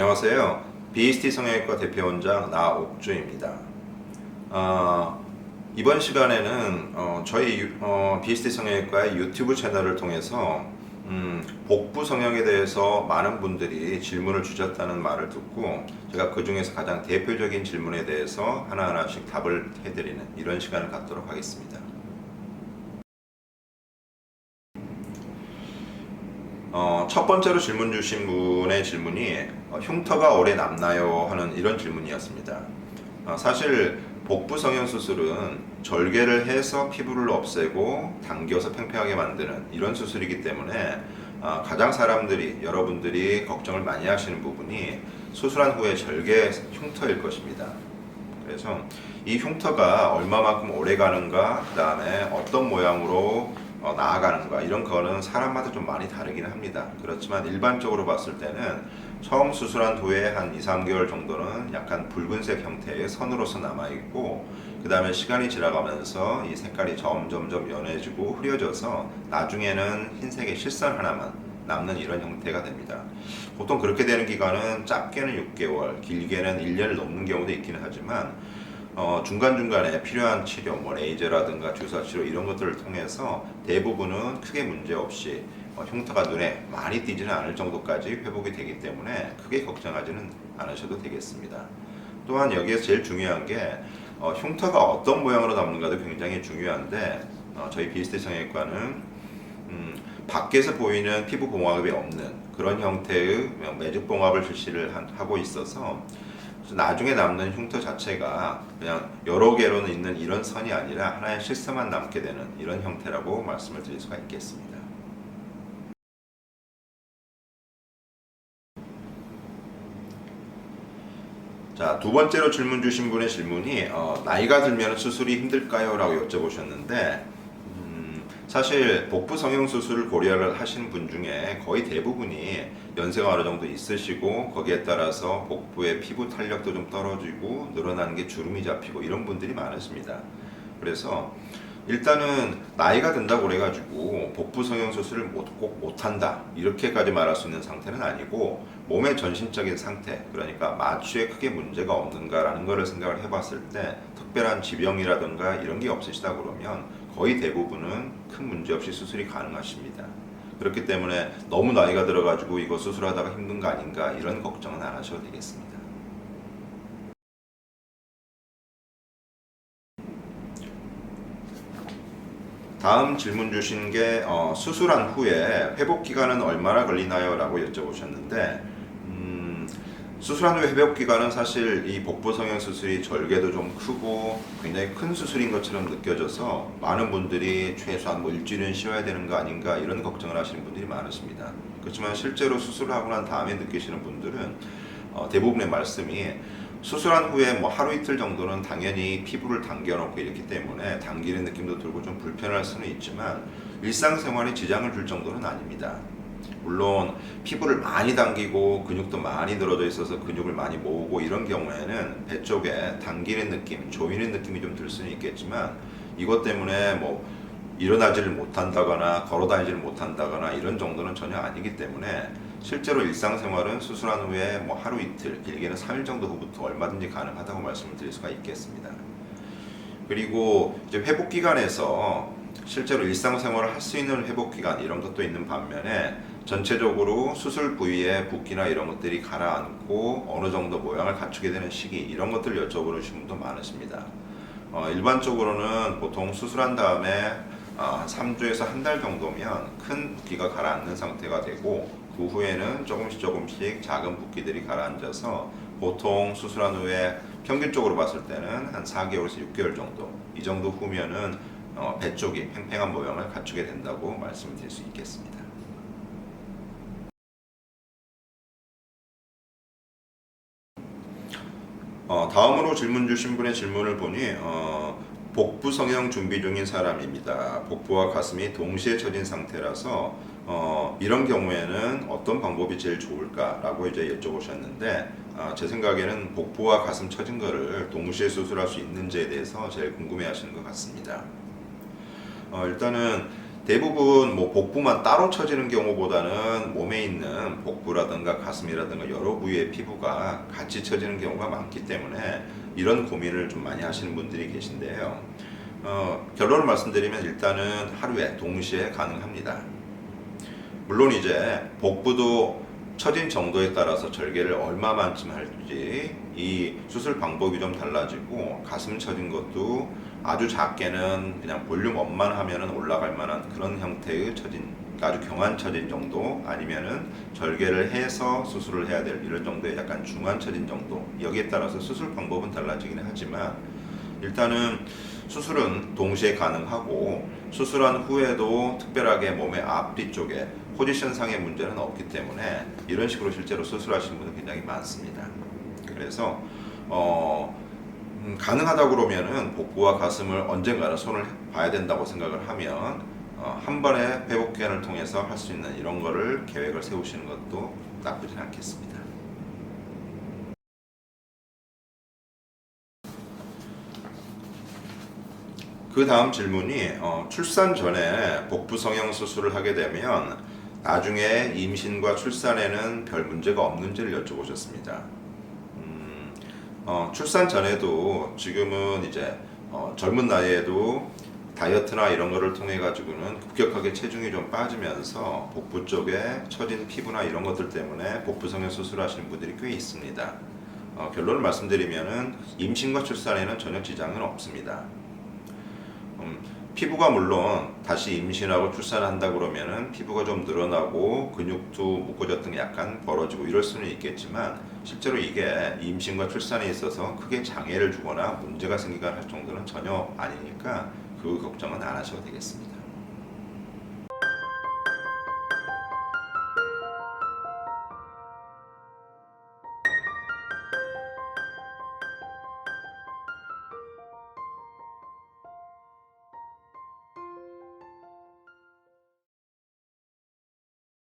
안녕하세요. BST 성형외과 대표원장 나옥주입니다. 어, 이번 시간에는 어, 저희 유- 어, BST 성형외과의 유튜브 채널을 통해서 음, 복부 성형에 대해서 많은 분들이 질문을 주셨다는 말을 듣고 제가 그 중에서 가장 대표적인 질문에 대해서 하나하나씩 답을 해드리는 이런 시간을 갖도록 하겠습니다. 어, 첫 번째로 질문 주신 분의 질문이 어, 흉터가 오래 남나요? 하는 이런 질문이었습니다. 어, 사실 복부 성형 수술은 절개를 해서 피부를 없애고 당겨서 팽팽하게 만드는 이런 수술이기 때문에 어, 가장 사람들이 여러분들이 걱정을 많이 하시는 부분이 수술한 후에 절개 흉터일 것입니다. 그래서 이 흉터가 얼마만큼 오래 가는가, 그 다음에 어떤 모양으로 어, 나아가는가 이런 거는 사람마다 좀 많이 다르기는 합니다. 그렇지만 일반적으로 봤을 때는 처음 수술한 후에 한 2, 3개월 정도는 약간 붉은색 형태의 선으로서 남아 있고 그 다음에 시간이 지나가면서 이 색깔이 점점점 연해지고 흐려져서 나중에는 흰색의 실선 하나만 남는 이런 형태가 됩니다. 보통 그렇게 되는 기간은 짧게는 6개월, 길게는 1년을 넘는 경우도 있기는 하지만 어, 중간중간에 필요한 치료, 뭐 레이저라든가 주사 치료 이런 것들을 통해서 대부분은 크게 문제 없이 어, 흉터가 눈에 많이 띄지는 않을 정도까지 회복이 되기 때문에 크게 걱정하지는 않으셔도 되겠습니다. 또한 여기에서 제일 중요한 게 어, 흉터가 어떤 모양으로 남는가도 굉장히 중요한데 어, 저희 비스트 성형외과는 음, 밖에서 보이는 피부 봉합이 없는 그런 형태의 매직 봉합을 실시를 한- 하고 있어서 나중에 남는 흉터 자체가 그냥 여러 개로는 있는 이런 선이 아니라 하나의 실선만 남게 되는 이런 형태라고 말씀을 드릴 수가 있겠습니다. 자, 두 번째로 질문 주신 분의 질문이 어, 나이가 들면 수술이 힘들까요? 라고 여쭤보셨는데 음, 사실 복부 성형 수술을 고려를 하시는 분 중에 거의 대부분이 연세가 어느 정도 있으시고 거기에 따라서 복부의 피부 탄력도 좀 떨어지고 늘어나는 게 주름이 잡히고 이런 분들이 많으십니다. 그래서 일단은 나이가 든다고 그래가지고 복부 성형 수술을 못, 꼭 못한다 이렇게까지 말할 수 있는 상태는 아니고 몸의 전신적인 상태 그러니까 마취에 크게 문제가 없는가라는 것을 생각을 해봤을 때 특별한 지병이라든가 이런 게 없으시다 그러면 거의 대부분은 큰 문제 없이 수술이 가능하십니다. 그렇기 때문에 너무 나이가 들어가지고 이거 수술하다가 힘든 거 아닌가 이런 걱정은 안 하셔도 되겠습니다. 다음 질문 주신 게 어, 수술한 후에 회복 기간은 얼마나 걸리나요? 라고 여쭤보셨는데 음, 수술한 후에 회복 기간은 사실 이 복부 성형 수술이 절개도 좀 크고 굉장히 큰 수술인 것처럼 느껴져서 많은 분들이 최소한 뭐 일주일은 쉬어야 되는 거 아닌가 이런 걱정을 하시는 분들이 많으십니다. 그렇지만 실제로 수술을 하고 난 다음에 느끼시는 분들은 어, 대부분의 말씀이 수술한 후에 뭐 하루 이틀 정도는 당연히 피부를 당겨놓고 이렇기 때문에 당기는 느낌도 들고 좀 불편할 수는 있지만 일상생활에 지장을 줄 정도는 아닙니다. 물론 피부를 많이 당기고 근육도 많이 늘어져 있어서 근육을 많이 모으고 이런 경우에는 배 쪽에 당기는 느낌, 조이는 느낌이 좀 들 수는 있겠지만 이것 때문에 뭐 일어나지를 못한다거나 걸어 다니지를 못한다거나 이런 정도는 전혀 아니기 때문에 실제로 일상생활은 수술한 후에 뭐 하루 이틀, 길게는 3일 정도 후부터 얼마든지 가능하다고 말씀을 드릴 수가 있겠습니다. 그리고 이제 회복 기간에서 실제로 일상생활을 할 수 있는 회복 기간 이런 것도 있는 반면에 전체적으로 수술 부위의 붓기나 이런 것들이 가라앉고 어느 정도 모양을 갖추게 되는 시기 이런 것들 여쭤보시는 분도 많으십니다. 어, 일반적으로는 보통 수술한 다음에 어, 3주에서 한 달 정도면 큰 붓기가 가라앉는 상태가 되고 그 후에는 조금씩 조금씩 작은 붓기들이 가라앉아서 보통 수술한 후에 평균적으로 봤을 때는 한 4개월에서 6개월 정도 이 정도 후면은 어, 배 쪽이 팽팽한 모양을 갖추게 된다고 말씀드릴 수 있겠습니다. 어, 다음으로 질문 주신 분의 질문을 보니 어, 복부 성형 준비 중인 사람입니다. 복부와 가슴이 동시에 처진 상태라서 어, 이런 경우에는 어떤 방법이 제일 좋을까라고 이제 여쭤보셨는데 아, 제 생각에는 복부와 가슴 처진 거를 동시에 수술할 수 있는지에 대해서 제일 궁금해하시는 것 같습니다. 어, 일단은 대부분 뭐 복부만 따로 처지는 경우보다는 몸에 있는 복부라든가 가슴이라든가 여러 부위의 피부가 같이 처지는 경우가 많기 때문에 이런 고민을 좀 많이 하시는 분들이 계신데요. 어, 결론을 말씀드리면 일단은 하루에 동시에 가능합니다. 물론 이제 복부도 처진 정도에 따라서 절개를 얼마만큼 할지 이 수술 방법이 좀 달라지고 가슴 처진 것도 아주 작게는 그냥 볼륨 업만 하면은 올라갈 만한 그런 형태의 처진 아주 경한 처진 정도 아니면은 절개를 해서 수술을 해야 될 이런 정도의 약간 중한 처진 정도 여기에 따라서 수술 방법은 달라지긴 하지만 일단은 수술은 동시에 가능하고 수술한 후에도 특별하게 몸의 앞 뒤 쪽에 포지션상의 문제는 없기 때문에 이런 식으로 실제로 수술하시는 분들 굉장히 많습니다. 그래서 어, 음, 가능하다 그러면은 복부와 가슴을 언젠가는 손을 봐야 된다고 생각을 하면 어, 한 번의 회복 기간을 통해서 할 수 있는 이런 거를 계획을 세우시는 것도 나쁘진 않겠습니다. 그 다음 질문이 어, 출산 전에 복부 성형 수술을 하게 되면 나중에 임신과 출산에는 별 문제가 없는지를 여쭤보셨습니다. 음, 어, 출산 전에도 지금은 이제 어, 젊은 나이에도 다이어트나 이런 거를 통해 가지고는 급격하게 체중이 좀 빠지면서 복부 쪽에 처진 피부나 이런 것들 때문에 복부 성형 수술하시는 분들이 꽤 있습니다. 어, 결론을 말씀드리면은 임신과 출산에는 전혀 지장은 없습니다. 음, 피부가 물론 다시 임신하고 출산한다 그러면은 피부가 좀 늘어나고 근육도 묶어졌던 게 약간 벌어지고 이럴 수는 있겠지만 실제로 이게 임신과 출산에 있어서 크게 장애를 주거나 문제가 생기거나 할 정도는 전혀 아니니까 그 걱정은 안 하셔도 되겠습니다.